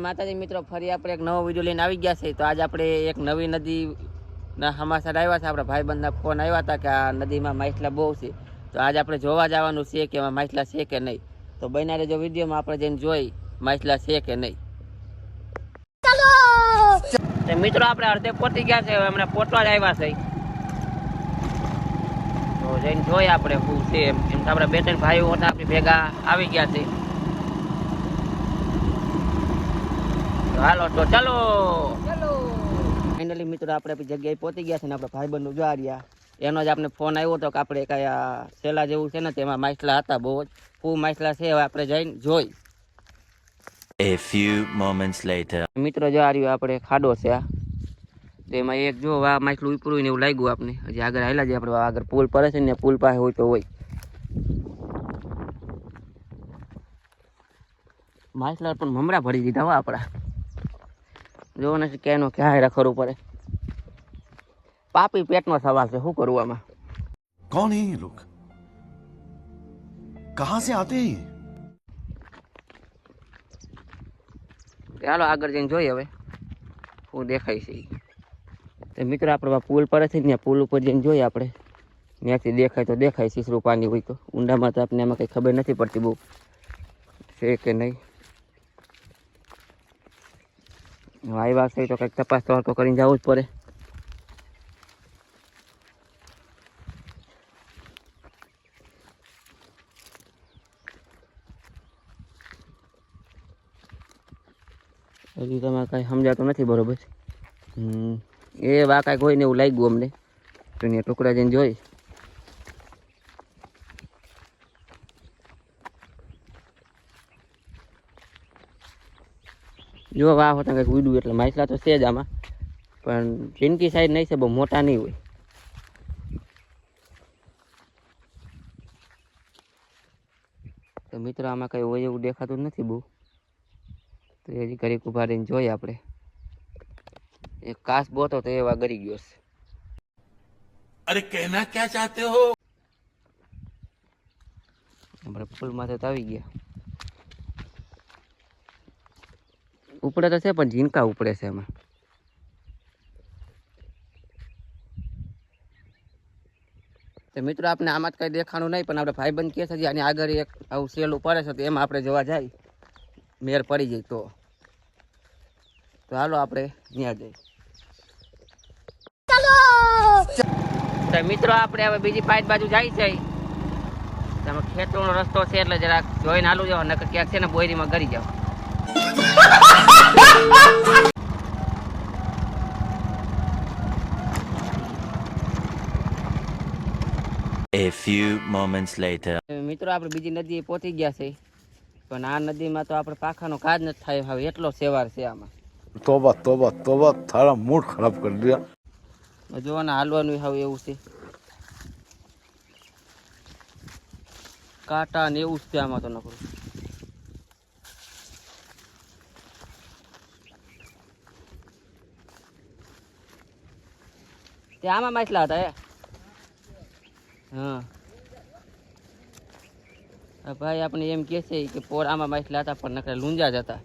માતાજી મિત્રો, ફરી આપણે એક નવો વીડિયો લઈને આવી ગયા છે. તો આજે આપણે એક નવી નદી ના હમાસર આવ્યા છે. આપણા ભાઈબંધના ફોન આવ્યા હતા કે આ નદીમાં માછલા બહુ છે. તો આજે આપણે જોવા જવાનું છે કે એમાં માછલા છે કે નહીં. તો બનારે જો વિડીયોમાં, આપણે જઈને જોઈ માછલા છે કે નહીં. મિત્રો, આપણે અડધે પહોંચી ગયા છે. હમણાં પહોંચવા જ આવ્યા છે. તો જઈને જોઈએ આપણે શું છે એમ. એમ આપણે બે ત્રણ ભાઈઓ હતા, આપણી ભેગા આવી ગયા છે. હાલો તો ચાલો. ફાઇનલી મિત્રો આપણે જગ્યાએ પહોંચી ગયા છે ને આપણે ભાઈબંધ જોવા રહ્યા. એનો જ આપણે ફોન આવ્યો હતો કે આપણે કયા સેલા જેવું છે ને તેમાં માછલા હતા બહુ જ. ખૂબ માછલા છે હવે આપણે જઈને જોઈ. A few moments later. મિત્રો જો આ રહ્યો આપણે ખાડો છે આ. તેમાં એક જો આ માછલું ઉપરું ને એવું લાગ્યું આપણે હજી આગળ આવેલા જે આપણે આગળ પુલ પડે છે ને પુલ પાસે હોય તો હોય. માછલા પણ મમરા ભરી દીધા હોય આપણા. જોવો ને કે એનું ક્યાંય રખડવું પડે. પાપી પેટનો સવાલ છે શું કરવું આમાં? કોણ હે લોક કહા સે આતે ચાલો આગળ જઈને જોઈએ હવે શું દેખાય છે તો મિત્રો આપણે પુલ પર છે ને પુલ ઉપર જઈને જોઈએ આપણે. ત્યાંથી દેખાય તો દેખાય શીશરું પાણી હોય તો. ઊંડામાં તો આપણને એમાં કંઈ ખબર નથી પડતી બહુ. છે કે નહીં? આવ્યા છે તો કંઈક તપાસ તો તો કરીને જવું જ પડે હજી તમે કાંઈ સમજાતું નથી, બરોબર? એ વા કાંઈક હોય ને એવું લાગ્યું અમને. તો ટુકડા જઈને જોઈ જો વાહ હોતા કંઈક ઉડ્યું એટલે માછલા તો છે જ આમાં. પણ જિંદગી સાઈડ નહીં છે બહુ મોટા નહીં હોય. તો મિત્રો આમાં કંઈ હોય એવું દેખાતું નથી બહુ. તો એ ઘડીક ઊભા રહીને જોઈએ આપણે. એ કાસ બોતો તો એવા ગરી ગયો છે. અરે કહેના ક્યાં ચાહતે હો? આપણે પુલ માથે તો આવી ગયા. ઉપડે તો છે પણ ઝીંકા ઉપડે છે એમાં. તો મિત્રો આપણે આમાં જ કંઈ દેખાણું નહીં પણ આપણે ભાઈબંધ કહે છે જે આની આગળ એક આવું સેલ પડે છે તો એમાં આપણે જોવા જાય. મેર પડી જાય તો. તો હાલો આપણે ત્યાં જઈએ. તો મિત્રો આપણે હવે બીજી પાઇટ બાજુ જાય છે. તમે ખેતરનો રસ્તો છે એટલે જરાક જોઈને હાલું જાવ નકર ક્યાંક છે ને બોયરીમાં ગરી જાવ. A few moments later. મિત્રો આપણે બીજી નદીએ પહોંચી ગયા છે. પણ આ નદીમાં તો આપણે પાખાનો કાજ નથી થાય. હવે એટલો સેવાર છે આમાં. તોબા તોબા તોબા તારા મૂડ ખરાબ કરી દીધા. જોવાના હાલવાનું હવે એવું છે. કાટા ને એવું છે આમાં તો નકરું. તે આમાં માછલા હતા એ હા. ભાઈ આપણે એમ કહે છે કે પોર આમાં માછલા હતા પણ નકરા લૂંજા જ હતા.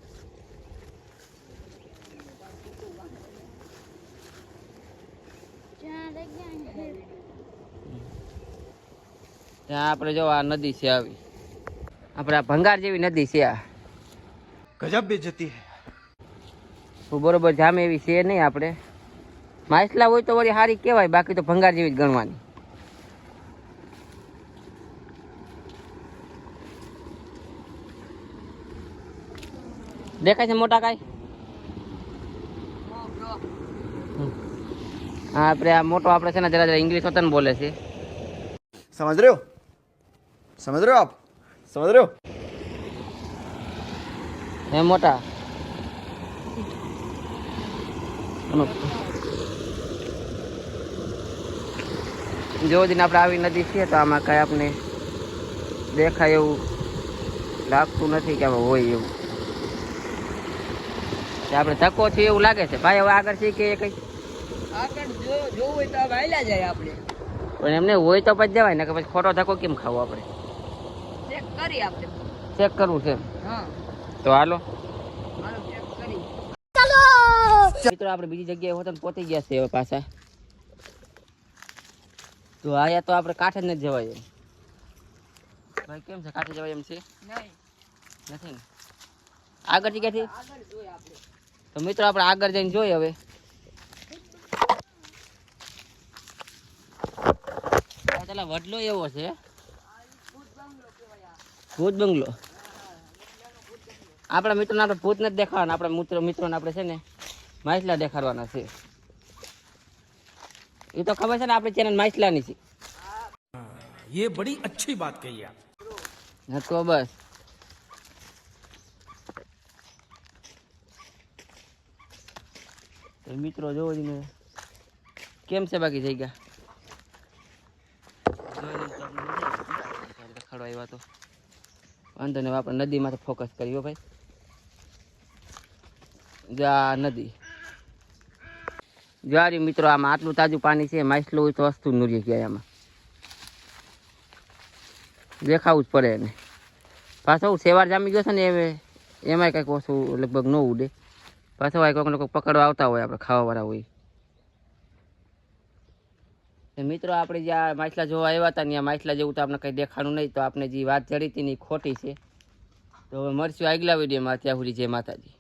ત્યાં આપણે જો આ નદી છે આવી. આપણે આ ભંગાર જેવી નદી છે આ. ગજબ બેજતી હે. બરોબર જામે એવી છે નહીં આપણે? માછલા હોય તો વળી સારી કહેવાય બાકી તો ભંગાર જેવી જ ગણવાની. દેખાય છે મોટા કાંઈ? હા આપણે આ મોટો આપણે છે ને જરા જરા ઇંગ્લિશ વતન બોલે છે. સમજ રહ્યો? સમજ રહ્યો આપ? સમજ રહ્યો? હે મોટા? જો દિન આપણે આવી નદી છે તો આમાં કાંઈ આપણે દેખાય એવું લાગતું નથી કે આમાં હોય એવું. આપણે ધક્કો છે એવું લાગે છે. ભાઈ હવે આગળ છે કે કઈ? આગળ જો જોવું હોય તો હવે જાય આપણે. પણ એમને હોય તો પછી જવાય ને કે પછી ખોટો ધક્કો કેમ ખાવો આપણે? ચેક કરી આપણે. ચેક કરવું છે હા. તો હાલો. હાલો ચેક કરી. મિત્રો આપણે બીજી જગ્યાએ હોતન પહોંચી ગયા છે હવે પાછા. તો આયા તો આપણે કાંઠે જ નથી જવાય ભાઈ કેમ છે? કાંઠે જવાય એમ છે? નહીં. નથી ને? આગળ જગ્યાથી? આગળ તો મિત્રો આપણે આગળ જઈને જોઈએ હવે. પેલા વડલો એવો છે. ભૂત બંગલો. આપણા મિત્રોને આપણે ભૂત નથી દેખાડવાના આપણા મિત્રો મિત્રોને આપણે છે ને માછલા દેખાડવાના છે. એ તો ખબર છે ને આપણી ચેનલ માછલાની છે ये बड़ी अच्छी बात कही आप હા તો બસ તો મિત્રો જોવો જ ને કેમ છે બાકી જગ્યા દેખાડવા આવ્યા તો વાંધો નહીં હવે આપણે નદીમાં તો ફોકસ કર્યો ભાઈ જો આ નદી જો આ રહ્યું મિત્રો, આમાં આટલું તાજું પાણી છે, માછલું હોય તો વસ્તુ નુરી ગયા આમાં. દેખાવું જ પડે એને. પાછો સેવાર જામી ગયો છે ને એ એમાંય કંઈક ઓછું લગભગ ન ઉડે. પાછો આ કોઈક લોકો પકડવા આવતા હોય આપણે, ખાવાવાળા હોય. મિત્રો, આપણે જ્યાં માછલા જોવા આવ્યા હતા ત્યાં માછલા જેવું તો આપણે કંઈ દેખાણું નહીં, તો આપણે જે વાત જડી હતી ને ખોટી છે. તો હવે મળશું આગલા વિડીયોમાં ત્યાં સુધી જય માતાજી.